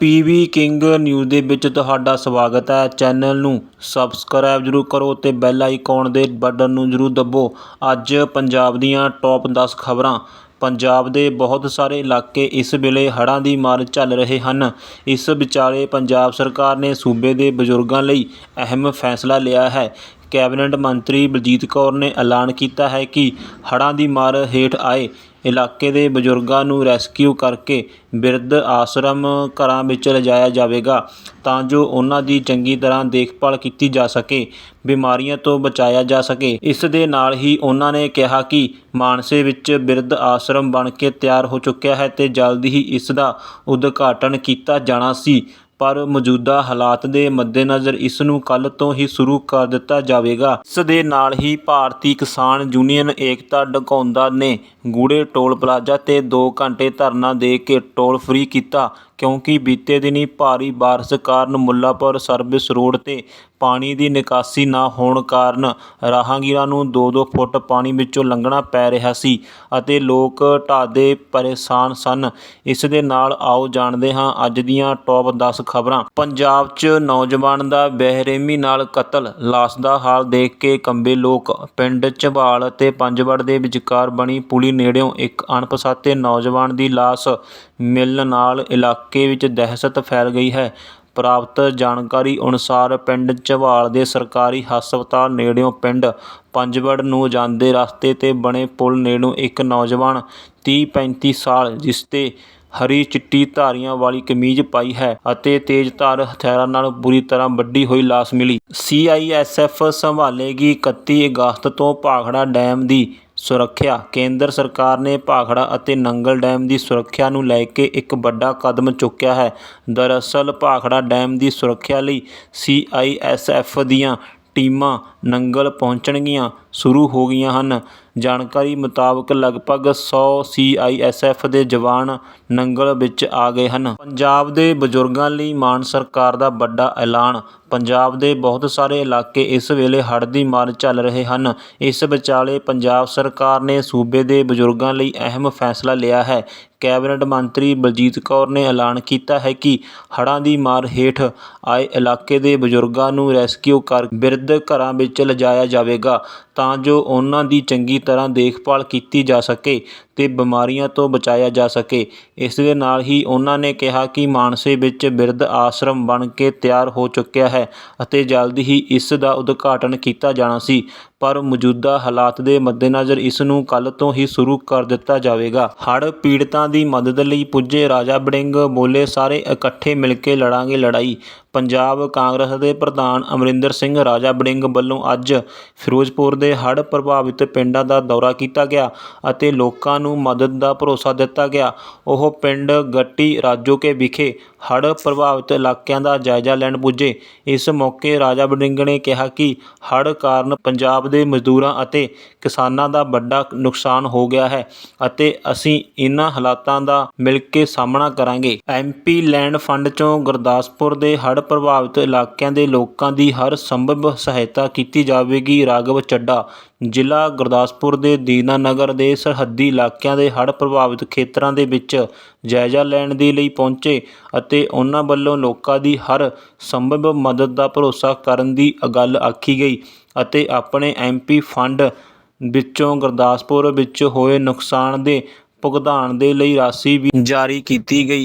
PV king news ਦੇ ਵਿੱਚ ਤੁਹਾਡਾ ਸਵਾਗਤ ਹੈ। ਚੈਨਲ ਨੂੰ ਸਬਸਕ੍ਰਾਈਬ ਜਰੂਰ ਕਰੋ ਤੇ ਬੈਲ ਆਈਕਨ ਦੇ ਬਟਨ ਨੂੰ ਜਰੂਰ ਦਬੋ। ਅੱਜ ਪੰਜਾਬ ਦੀਆਂ ਟੌਪ 10 ਖਬਰਾਂ। ਪੰਜਾਬ ਦੇ ਬਹੁਤ ਸਾਰੇ ਇਲਾਕੇ ਇਸ ਵੇਲੇ ਹੜ੍ਹਾਂ ਦੀ ਮਾਰ ਝੱਲ ਰਹੇ ਹਨ। ਇਸ ਵਿਚਾਲੇ ਪੰਜਾਬ ਸਰਕਾਰ ਨੇ ਸੂਬੇ ਦੇ ਬਜ਼ੁਰਗਾਂ ਲਈ ਅਹਿਮ ਫੈਸਲਾ ਲਿਆ ਹੈ। ਕੈਬਨਿਟ ਮੰਤਰੀ ਬਲਜੀਤ ਕੌਰ ਨੇ ਐਲਾਨ ਕੀਤਾ ਹੈ ਕਿ ਹੜ੍ਹਾਂ ਦੀ ਮਾਰ ਹੇਠ ਆਏ ਇਲਾਕੇ ਦੇ ਬਜ਼ੁਰਗਾਂ ਨੂੰ ਰੈਸਕਿਊ ਕਰਕੇ ਬਿਰਧ ਆਸ਼ਰਮ ਘਰਾਂ ਵਿੱਚ ਲਿਜਾਇਆ ਜਾਵੇਗਾ ਤਾਂ ਜੋ ਉਹਨਾਂ ਦੀ ਚੰਗੀ ਤਰ੍ਹਾਂ ਦੇਖਭਾਲ ਕੀਤੀ ਜਾ ਸਕੇ, ਬਿਮਾਰੀਆਂ ਤੋਂ ਬਚਾਇਆ ਜਾ ਸਕੇ। ਇਸ ਦੇ ਨਾਲ ਹੀ ਉਹਨਾਂ ਨੇ ਕਿਹਾ ਕਿ ਮਾਨਸੇ ਵਿੱਚ ਬਿਰਧ ਆਸ਼ਰਮ ਬਣ ਕੇ ਤਿਆਰ ਹੋ ਚੁੱਕਿਆ ਹੈ ਤੇ ਜਲਦ ਹੀ ਇਸ ਦਾ ਉਦਘਾਟਨ ਕੀਤਾ ਜਾਣਾ ਸੀ। ਪਰ ਮੌਜੂਦਾ ਹਾਲਾਤ ਦੇ ਮੱਦੇਨਜ਼ਰ ਇਸ ਨੂੰ ਕੱਲ੍ਹ ਤੋਂ ਹੀ ਸ਼ੁਰੂ ਕਰ ਦਿੱਤਾ ਜਾਵੇਗਾ। ਇਸ ਦੇ ਨਾਲ ਹੀ ਭਾਰਤੀ ਕਿਸਾਨ ਯੂਨੀਅਨ ਏਕਤਾ ਡਕੌਂਦਾ ਨੇ ਗੂੜੇ ਟੋਲ ਪਲਾਜ਼ਾ ਤੇ 2 ਘੰਟੇ ਧਰਨਾ ਦੇ ਕੇ ਟੋਲ ਫ੍ਰੀ ਕੀਤਾ। ਕਿਉਂਕਿ ਬੀਤੇ ਦਿਨੀ ਭਾਰੀ ਬਾਰਿਸ਼ ਕਾਰਨ ਮੁੱਲਾਪੁਰ ਸਰਵਿਸ ਰੋਡ ਤੇ ਪਾਣੀ ਦੀ ਨਿਕਾਸੀ ਨਾ ਹੋਣ ਕਾਰਨ ਰਾਹਗੀਰਾਂ ਨੂੰ 2-2 ਫੁੱਟ ਪਾਣੀ ਵਿੱਚੋਂ ਲੰਘਣਾ ਪੈ ਰਿਹਾ ਸੀ ਅਤੇ ਲੋਕ ਢਾਹਦੇ ਪਰੇਸ਼ਾਨ ਸਨ। ਇਸ ਦੇ ਨਾਲ ਆਓ ਜਾਣਦੇ ਹਾਂ ਅੱਜ ਦੀਆਂ ਟੌਪ 10 ਖਬਰਾਂ। ਪੰਜਾਬ 'ਚ ਨੌਜਵਾਨ ਦਾ ਬੇਰਹਿਮੀ ਨਾਲ ਕਤਲ, ਲਾਸ਼ ਦਾ ਹਾਲ ਦੇਖ ਕੇ ਕੰਬੇ ਲੋਕ। ਪਿੰਡ ਝਬਾਲ ਅਤੇ ਪੰਜਵੜ ਦੇ ਵਿਚਕਾਰ ਬਣੀ ਪੁਲੀ ਨੇੜਿਓਂ ਇੱਕ ਅਣਪਛਾਤੇ ਨੌਜਵਾਨ ਦੀ ਲਾਸ਼ ਮਿਲਣ ਨਾਲ ਇਲਾਕੇ ਵਿੱਚ ਦਹਿਸ਼ਤ ਫੈਲ ਗਈ ਹੈ। ਪ੍ਰਾਪਤ ਜਾਣਕਾਰੀ ਅਨੁਸਾਰ ਪਿੰਡ ਝਬਾਲ ਦੇ ਸਰਕਾਰੀ ਹਸਪਤਾਲ ਨੇੜਿਓਂ ਪਿੰਡ ਪੰਜਵੜ ਨੂੰ ਜਾਂਦੇ ਰਸਤੇ ਤੇ ਬਣੇ ਪੁਲ ਨੇੜਿਓਂ ਇੱਕ ਨੌਜਵਾਨ 30-35 ਸਾਲ, ਜਿਸ ਤੇ ਹਰੀ ਚਿੱਟੀ ਧਾਰੀਆਂ ਵਾਲੀ ਕਮੀਜ਼ ਪਾਈ ਹੈ ਅਤੇ ਤੇਜ਼ਧਾਰ ਹਥਿਆਰਾਂ ਨਾਲ ਬੁਰੀ ਤਰ੍ਹਾਂ ਵੱਢੀ ਹੋਈ ਲਾਸ਼ ਮਿਲੀ। ਸੀਆਈਐਸਐਫ ਸੰਭਾਲੇਗੀ 31 ਅਗਸਤ ਤੋਂ ਭਾਖੜਾ ਡੈਮ ਦੀ ਸੁਰੱਖਿਆ ਕੇਂਦਰ ਸਰਕਾਰ ਨੇ ਭਾਖੜਾ ਅਤੇ ਨੰਗਲ ਡੈਮ ਦੀ ਸੁਰੱਖਿਆ ਨੂੰ ਲੈ ਕੇ ਇੱਕ ਵੱਡਾ ਕਦਮ ਚੁੱਕਿਆ ਹੈ। ਦਰਅਸਲ ਭਾਖੜਾ ਡੈਮ ਦੀ ਸੁਰੱਖਿਆ ਲਈ ਸੀ ਆਈ ਐੱਸ ਐੱਫ ਦੀਆਂ ਟੀਮਾਂ ਨੰਗਲ ਪਹੁੰਚਣਗੀਆਂ ਸ਼ੁਰੂ ਹੋ ਗਈਆਂ ਹਨ। ਜਾਣਕਾਰੀ ਮੁਤਾਬਕ ਲਗਭਗ ਸੌ ਸੀ ਆਈ ਐੱਸ ਐੱਫ ਦੇ ਜਵਾਨ ਨੰਗਲ ਵਿੱਚ ਆ ਗਏ ਹਨ। ਪੰਜਾਬ ਦੇ ਬਜ਼ੁਰਗਾਂ ਲਈ ਮਾਨ ਸਰਕਾਰ ਦਾ ਵੱਡਾ ਐਲਾਨ। ਪੰਜਾਬ ਦੇ ਬਹੁਤ ਸਾਰੇ ਇਲਾਕੇ ਇਸ ਵੇਲੇ ਹੜ੍ਹ ਦੀ ਮਾਰ ਝੱਲ ਰਹੇ ਹਨ। ਇਸ ਵਿਚਾਲੇ ਪੰਜਾਬ ਸਰਕਾਰ ਨੇ ਸੂਬੇ ਦੇ ਬਜ਼ੁਰਗਾਂ ਲਈ ਅਹਿਮ ਫੈਸਲਾ ਲਿਆ ਹੈ। ਕੈਬਨਿਟ ਮੰਤਰੀ ਬਲਜੀਤ ਕੌਰ ਨੇ ਐਲਾਨ ਕੀਤਾ ਹੈ ਕਿ ਹੜ੍ਹਾਂ ਦੀ ਮਾਰ ਹੇਠ ਆਏ ਇਲਾਕੇ ਦੇ ਬਜ਼ੁਰਗਾਂ ਨੂੰ ਰੈਸਕਿਊ ਕਰ ਬਿਰਧ ਘਰਾਂ ਵਿੱਚ ਲਿਜਾਇਆ ਜਾਵੇਗਾ ਤਾਂ ਜੋ ਉਹਨਾਂ ਦੀ ਚੰਗੀ ਤਰ੍ਹਾਂ ਦੇਖਭਾਲ ਕੀਤੀ ਜਾ ਸਕੇ। ਤੇ ਬਿਮਾਰੀਆਂ ਤੋਂ ਬਚਾਇਆ ਜਾ ਸਕੇ। ਇਸ ਦੇ ਨਾਲ ਹੀ ਉਹਨਾਂ ਨੇ ਕਿਹਾ ਕਿ ਮਾਨਸੇ ਵਿੱਚ ਬਿਰਧ ਆਸ਼ਰਮ ਬਣ ਕੇ ਤਿਆਰ ਹੋ ਚੁੱਕਿਆ ਹੈ ਅਤੇ ਜਲਦ ਹੀ ਇਸ ਦਾ ਉਦਘਾਟਨ ਕੀਤਾ ਜਾਣਾ ਸੀ, ਪਰ ਮੌਜੂਦਾ ਹਾਲਾਤ ਦੇ ਮੱਦੇਨਜ਼ਰ ਇਸ ਨੂੰ ਕੱਲ੍ਹ ਤੋਂ ਹੀ ਸ਼ੁਰੂ ਕਰ ਦਿੱਤਾ ਜਾਵੇਗਾ। ਹੜ੍ਹ ਪੀੜਤਾਂ ਦੀ ਮਦਦ ਲਈ ਪੁੱਜੇ ਰਾਜਾ ਵੜਿੰਗ ਬੋਲੇ, ਸਾਰੇ ਇਕੱਠੇ ਮਿਲ ਕੇ ਲੜਾਂਗੇ ਲੜਾਈ। ਪੰਜਾਬ ਕਾਂਗਰਸ ਦੇ ਪ੍ਰਧਾਨ ਅਮਰਿੰਦਰ ਸਿੰਘ, ਰਾਜਾ ਵੜਿੰਗ ਵੱਲੋਂ ਅੱਜ ਫਿਰੋਜ਼ਪੁਰ ਦੇ ਹੜ੍ਹ ਪ੍ਰਭਾਵਿਤ ਪਿੰਡਾਂ ਦਾ ਦੌਰਾ ਕੀਤਾ ਗਿਆ ਅਤੇ ਲੋਕਾਂ ਨੂੰ ਮਦਦ ਦਾ ਭਰੋਸਾ ਦਿੱਤਾ ਗਿਆ। ਉਹ ਪਿੰਡ ਗੱਟੀ ਰਾਜੋਕੇ ਵਿਖੇ ਹੜ੍ਹ ਪ੍ਰਭਾਵਿਤ ਇਲਾਕਿਆਂ ਦਾ ਜਾਇਜ਼ਾ ਲੈਣ ਪੁੱਜੇ। ਇਸ ਮੌਕੇ ਰਾਜਾ ਵੜਿੰਗ ਨੇ ਕਿਹਾ ਕਿ ਹੜ੍ਹ ਕਾਰਨ ਪੰਜਾਬ ਦੇ ਮਜ਼ਦੂਰਾਂ ਅਤੇ ਕਿਸਾਨਾਂ ਦਾ ਵੱਡਾ ਨੁਕਸਾਨ ਹੋ ਗਿਆ ਹੈ ਅਤੇ ਅਸੀਂ ਇਨ੍ਹਾਂ ਹਾਲਾਤਾਂ ਦਾ ਮਿਲ ਕੇ ਸਾਹਮਣਾ ਕਰਾਂਗੇ। ਐਮਪੀ ਲੈਂਡ ਫੰਡ ਚੋਂ ਗੁਰਦਾਸਪੁਰ ਦੇ ਹੜ੍ਹ ਪ੍ਰਭਾਵਿਤ ਇਲਾਕਿਆਂ ਦੇ ਲੋਕਾਂ ਦੀ ਹਰ ਸੰਭਵ ਸਹਾਇਤਾ ਕੀਤੀ ਜਾਵੇਗੀ। ਰਾਘਵ ਚੱਢਾ ਜ਼ਿਲ੍ਹਾ ਗੁਰਦਾਸਪੁਰ ਦੇ ਦੀਨਾਨਗਰ ਦੇ ਸਰਹੱਦੀ ਇਲਾਕਿਆਂ ਦੇ ਹੜ੍ਹ ਪ੍ਰਭਾਵਿਤ ਖੇਤਰਾਂ ਦੇ ਵਿੱਚ ਜਾਇਜ਼ਾ ਲੈਣ ਦੇ ਲਈ ਪਹੁੰਚੇ ਅਤੇ ਉਹਨਾਂ ਵੱਲੋਂ ਲੋਕਾਂ ਦੀ ਹਰ ਸੰਭਵ ਮਦਦ ਦਾ ਭਰੋਸਾ ਕਰਨ ਦੀ ਗੱਲ ਆਖੀ ਗਈ ਅਤੇ ਆਪਣੇ ਐਮਪੀ ਫੰਡ ਵਿੱਚੋਂ ਗੁਰਦਾਸਪੁਰ ਵਿੱਚ ਹੋਏ ਨੁਕਸਾਨ ਦੇ ਭੁਗਤਾਨ ਦੇ ਲਈ ਰਾਸ਼ੀ ਵੀ ਜਾਰੀ ਕੀਤੀ ਗਈ।